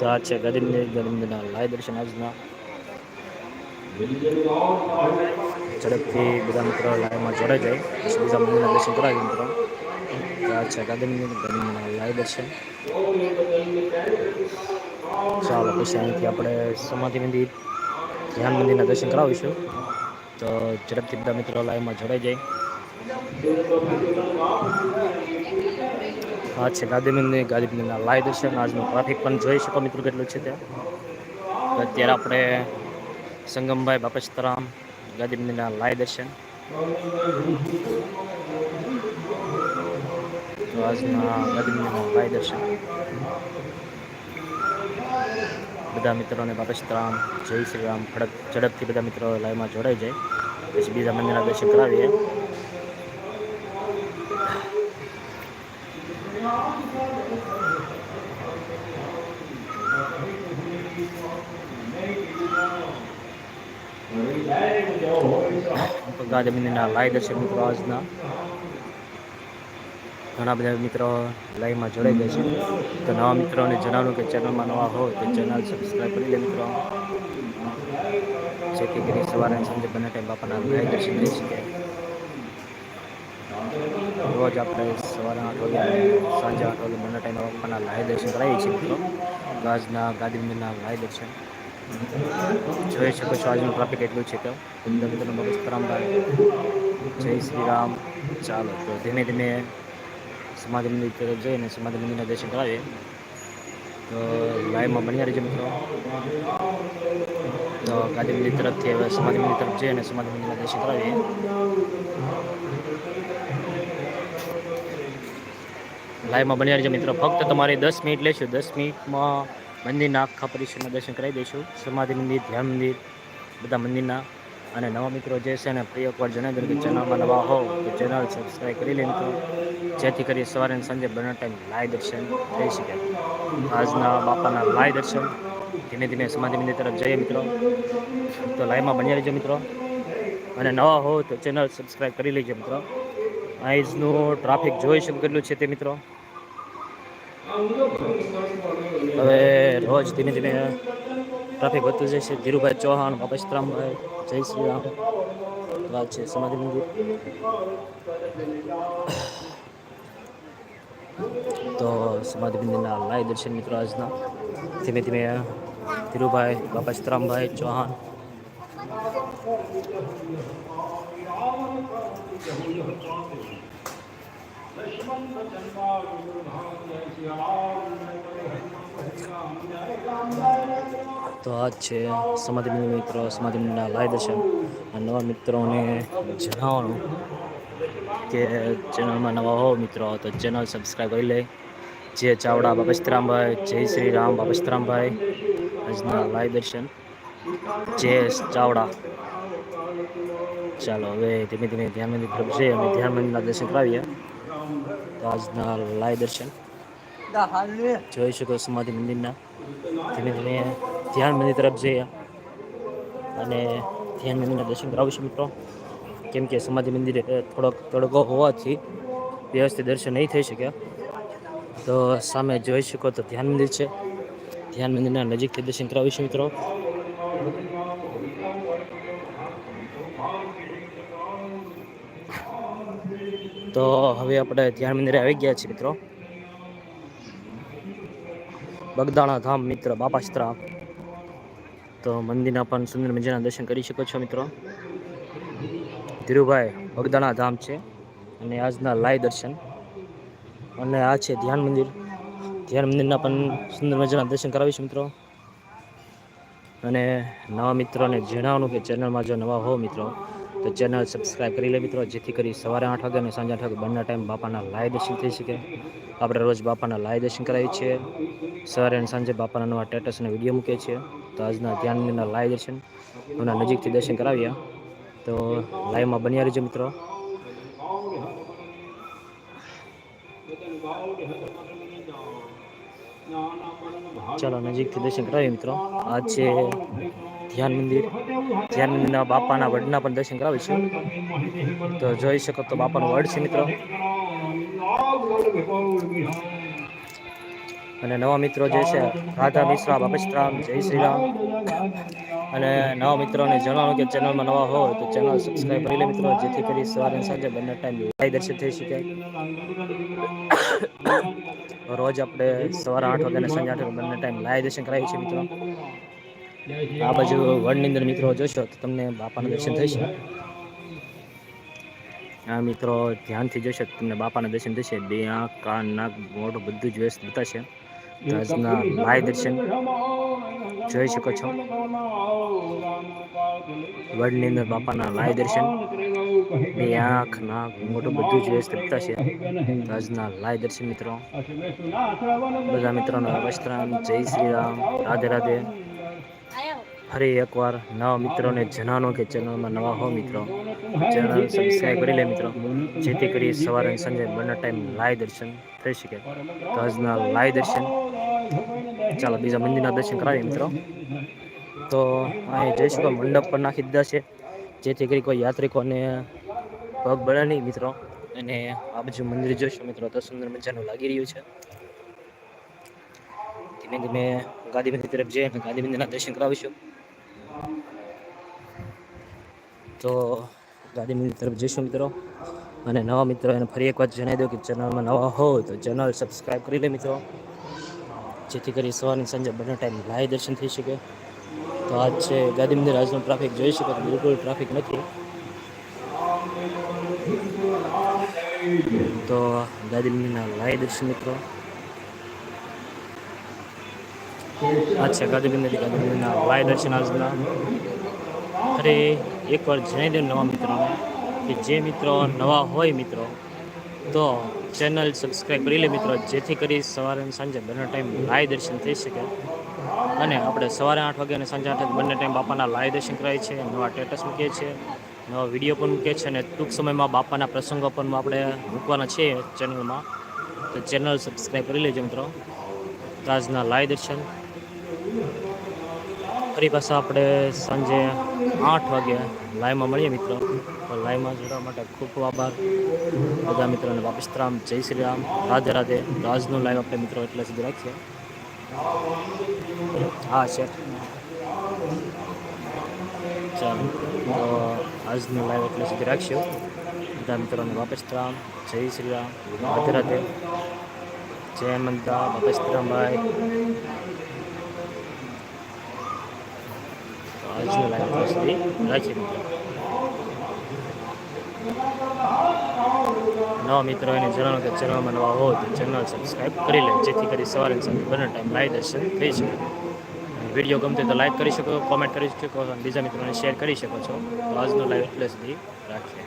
આ છે ગરીબની ગરીબના લાય દર્શન આજના ઝડપથી બધા મિત્રો લાઈવમાં જોડાઈ જાય પછી બીજા મંદિરના દર્શન કરાવી મિત્રો આ છે ગરીબની ગરીબના લાય દર્શન ચાલો પછી અહીંથી આપણે સમાધિ મંદિર ધ્યાન મંદિરના દર્શન કરાવીશું તો ઝડપથી બધા મિત્રો લાઈવમાં જોડાઈ જાય આ છે ગાંધી મંદિર ગાંધી મંદિરના લાય દર્શન. આજનું ટ્રાફિક પણ જોઈ શકો મિત્રો કેટલું છે ત્યાં. અત્યારે આપણે સંગમભાઈ બાપસ્તરામ ગાંધી મંદિરના લાય દર્શન. તો આજના ગાંધી મંદિરના લાય દર્શન. બધા મિત્રોને બાપસ્તરામ, જય શ્રી રામ. ઝડપથી બધા મિત્રો લાઈવમાં જોડાઈ જાય. પછી બીજા મંદિરના દર્શન કરાવીએ. ગાંધી મંદિરના લાઈ દર્શન મિત્રો આજના. ઘણા બધા મિત્રો લાઈવમાં જોડાઈ ગયા છે. તો નવા મિત્રોને જણાવું કે ચેનલમાં નવા હોય તો ચેનલ સબસ્ક્રાઈબ કરી લે મિત્રો. જેથી કરી સવારે સાંજે બંને ટાઈમ બાપાના લાઈવ દર્શન કરી શકે. રોજ આપણે સવારે આઠ વાગે સાંજે આઠ વાગે બંને ટાઈમ બાપાના લાઈવ દર્શન કરાવીએ છીએ મિત્રો. આજના ગાંધીનગરના લાઈવ દર્શન. જોઈ શકો છો આજનું ટ્રાફિક એટલું છે કે બધા મિત્રો મગજ જય શ્રી રામ. ચાલો, તો ધીમે ધીમે સમાધિ મંદિર તરફ જઈને સમાધિ મંદિરના દર્શન કરાવીએ. તો લાઈવમાં બન્યા રહેજો મિત્રો. તો ગાંધી મંદિર તરફથી હવે સમાધિ મંદિર તરફ જઈએ અને સમાધિ મંદિરના દર્શન કરાવીએ. લાઈવમાં બન્યા રહેજો મિત્રો. ફક્ત તમારે દસ મિનિટ લેશું. દસ મિનિટમાં મંદિરના આખા પરિસરના દર્શન કરાવી દઈશું. સમાધિ મંદિર, ધ્યાન મંદિર, બધા મંદિરના. અને નવા મિત્રો જે છે ને ફરી એકવાર જણાવી દઉં કે ચેનલમાં નવા હો તો ચેનલ સબસ્ક્રાઈબ કરી લે જેથી કરી સવારે અને સાંજે બંને ટાઈમ લાઈવ દર્શન થઈ શકે. આજના બાપાના લાઈવ દર્શન. ધીમે ધીમે સમાધિ મંદિર તરફ જઈએ મિત્રો. તો લાઈવમાં બન્યા રહેજો મિત્રો. અને નવા હો તો ચેનલ સબસ્ક્રાઈબ કરી લેજો મિત્રો. આજનું ટ્રાફિક જોઈ શકો કેટલું છે તે મિત્રો? હવે રોજ ધીમે ધીમે ટ્રાફિક વધતું છે. ધીરુભાઈ ચૌહાણ બાપશ્રામભાઈ જય શ્રી રામ. વાત છે સમાધિ મંદિર. તો સમાધિ મંદિરના લાઈવ દર્શન મિત્રો આજના. ધીમે ધીમે ધીરુભાઈ બાપશ્રામભાઈ ચૌહાણ. તો આ છે સમાધિ મિત્રો સમાધિ મંડળના લાય દર્શન નવા મિત્રોને જણાવવાનું કે ચેનલમાં નવા હો મિત્રો, તો ચેનલ સબસ્ક્રાઈબ કરી લે. જે ચાવડા બાપસ્તરામભાઈ જય શ્રી રામ બાપસ્તરામભાઈ આજના લાય દર્શન. જે ચાવડા. ચાલો, હવે ધીમે ધીમે ધ્યાન મંદિર તરફ જઈએ અને ધ્યાન મંદિરના દર્શન કરાવીએ. આજના લાઈવ દર્શન જોઈ શકો સમાધિ મંદિરના. ધીમે ધીમે ધ્યાન મંદિર તરફ જઈએ. અને ધ્યાન મંદિરના દર્શન કરાવીશું મિત્રો. કેમ કે સમાધિ મંદિરે થોડોક તડકો હોવાથી વ્યવસ્થિત દર્શન નહીં થઈ શક્યા. તો સામે જોઈ શકો તો ધ્યાન મંદિર છે. ધ્યાન મંદિરના નજીકથી દર્શન કરાવીશું મિત્રો. તો હવે આપણે ધ્યાન મંદિરે આવી ગયા છીએ મિત્રો. બગદાણા ધામ મિત્ર, બાપાસ્ત્રા. તો મંદિરના પણ સુંદર મજાના દર્શન કરી શકો છો મિત્રો. ધીરુભાઈ, બગદાણા ધામ છે અને આજના લાય દર્શન. અને આ છે ધ્યાન મંદિર. ધ્યાન મંદિરના પણ સુંદર મજાના દર્શન કરાવીશું મિત્રો. અને નવા મિત્રોને જણાવવાનું કે ચેનલમાં જો નવા હો મિત્રો તો ચેનલ સબસ્ક્રાઈબ કરી લે મિત્રો, જેથી કરી સવારે આઠ વાગે અને સાંજે આઠ વાગે બંને ટાઈમ બાપાના લાય દર્શન થઈ શકે. આપણે રોજ બાપાના લાય દર્શન કરાવીએ છીએ. સવારે અને સાંજે બાપાના નવા સ્ટેટસ અને વીડિયો મૂકીએ છીએ. તો આજના ધ્યાનના લાય દર્શન, એમના નજીકથી દર્શન કરાવ્યા તો લાઈવમાં બન્યા રહેજો મિત્રો. ચાલો, નજીકથી દર્શન કરાવીએ મિત્રો. આજે ધ્યાન મંદિર, ધ્યાન મંદિરના બાપાના વડના પણ દર્શન કરાવીશું તો જોઈ શકો તો બાપાનું વડ છે મિત્રો. અને નવા મિત્રો જે છે, રાધા મિશ્રા બાપશ્રામ જય શ્રી રામ અને નવા મિત્રોને જણાવો કે ચેનલમાં નવા હોય તો ચેનલ સબસ્ક્રાઈબ કરી લે મિત્રો, જેથી કરી સવારે સાંજે બંને ટાઈમ દર્શન થઈ શકે. રોજ આપણે સવારે આઠ વાગ્યા અને સાંજે આઠ વાગે બંને ટાઈમ લાઈવ દર્શન કરાવીએ છીએ મિત્રો. આ બાજુ વડની અંદર મિત્રો જોશો તો તમને બાપાના દર્શન થશે. આ મિત્રો ધ્યાનથી જોશો તો તમને બાપાના દર્શન થશે. બે આંખ, કાન, નાક, મોઢું બધું જ વ્યસ્ત બતાશે. આજના ભાઈ દર્શન જોઈ શકો છો. વડની અંદર બાપાના લાય દર્શન. બે આંખ, નાક, મોઢું બધું જ વ્યસ્ત બતાશે. આજના લાય દર્શન મિત્રો. બધા મિત્રોનો વસ્ત્રામ જય શ્રી રામ. રાધે રાધે. ફરી એકવાર નવા મિત્રોને જણાવો કે ચેનલમાં નવા હો મિત્રો. ચેનલ સબસ્ક્રાઈબ કરી લે મિત્રો. જેથી કરી સવારે સાંજે બંને ટાઈમ લાઈવ દર્શન થઈ શકે. તો આજના લાઈવ દર્શન. ચાલો, બીજા મંદિરના દર્શન કરાવીએ મિત્રો. તો અહીં જઈ શકો મંડપ પર નાખી દીધા છે. જેથી કરી કોઈ યાત્રિકોને પગ બળે નહીં મિત્રો. અને આ બાજુ મંદિર જોશો મિત્રો, તો સુંદર મજાનું લાગી રહ્યું છે. ધીમે ધીમે ગાંધી મંદિર તરફ જઈએ ગાંધી મંદિરના દર્શન કરાવીશું. તો ગાંધી મંદિર તરફ જઈશું મિત્રો. અને નવા મિત્રો એને ફરી એક વાત જણાવી દઉં કે ચેનલમાં નવા હો તો ચેનલ સબસ્ક્રાઈબ કરી લે મિત્રો. જેથી કરી સવારની સાંજે બંને ટાઈમ લાઈવ દર્શન થઈ શકે. તો આજ છે ગાંધી મંદિર આજનો ટ્રાફિક જોઈ શકો તો બિલકુલ ટ્રાફિક નથી. તો ગાંધી મંદિરના લાઈવ દર્શન મિત્રો. આ છે ગાંધી મંદિર. ગાંધી મંદિરના લાઈવ દર્શન આજના. અરે, એકવાર જણાવી દઉં નવા મિત્રોને કે જે મિત્રો નવા હોય મિત્રો, તો ચેનલ સબસ્ક્રાઈબ કરી લે મિત્રો, જેથી કરી સવારે અને સાંજે બંને ટાઈમ લાઈવ દર્શન થઈ શકે. અને આપણે સવારે આઠ વાગે અને સાંજે આઠ બંને ટાઈમ બાપાના લાઈવ દર્શન કરાવીએ છીએ નવા સ્ટેટસ મૂકીએ છીએ, નવા વીડિયો પણ મૂકીએ છીએ, અને ટૂંક સમયમાં બાપાના પ્રસંગો પણ આપણે મૂકવાના છીએ ચેનલમાં. તો ચેનલ સબસ્ક્રાઈબ કરી લેજો મિત્રો. તાજના લાઈવ દર્શન. ફરી પાછા આપણે સાંજે આઠ વાગે લાઈવમાં મળીએ મિત્રો. લાઈવમાં જોડવા માટે ખૂબ ખૂબ આભાર. બધા મિત્રોને વાપસ રામ જય શ્રી રામ. રાધે રાધે. તો આજનું લાઈવ આપણે મિત્રો એટલે સુધી રાખીએ. હા, છે. ચાલો. તો આજનું લાઈવ એટલે સુધી રાખશું બધા મિત્રોને વાપસ રામ જય શ્રી રામ. રાધે રાધે. જય મંતા વાપસ આજનું લાઈવ સુધી રાખીએ મિત્રો નવા મિત્રો એને જણાવો કે ચેનલમાં નવા હો તો ચેનલ સબસ્ક્રાઈબ કરી લે, જેથી કરી સવારે સાંજે બંને ટાઈમ લાઈવ દર્શન થઈ શકે. વીડિયો ગમતો તો લાઈક કરી શકો કોમેન્ટ કરી શકો અને બીજા મિત્રોને શેર કરી શકો છો. તો આજનો લાઈવ એટલે સુધી રાખીએ.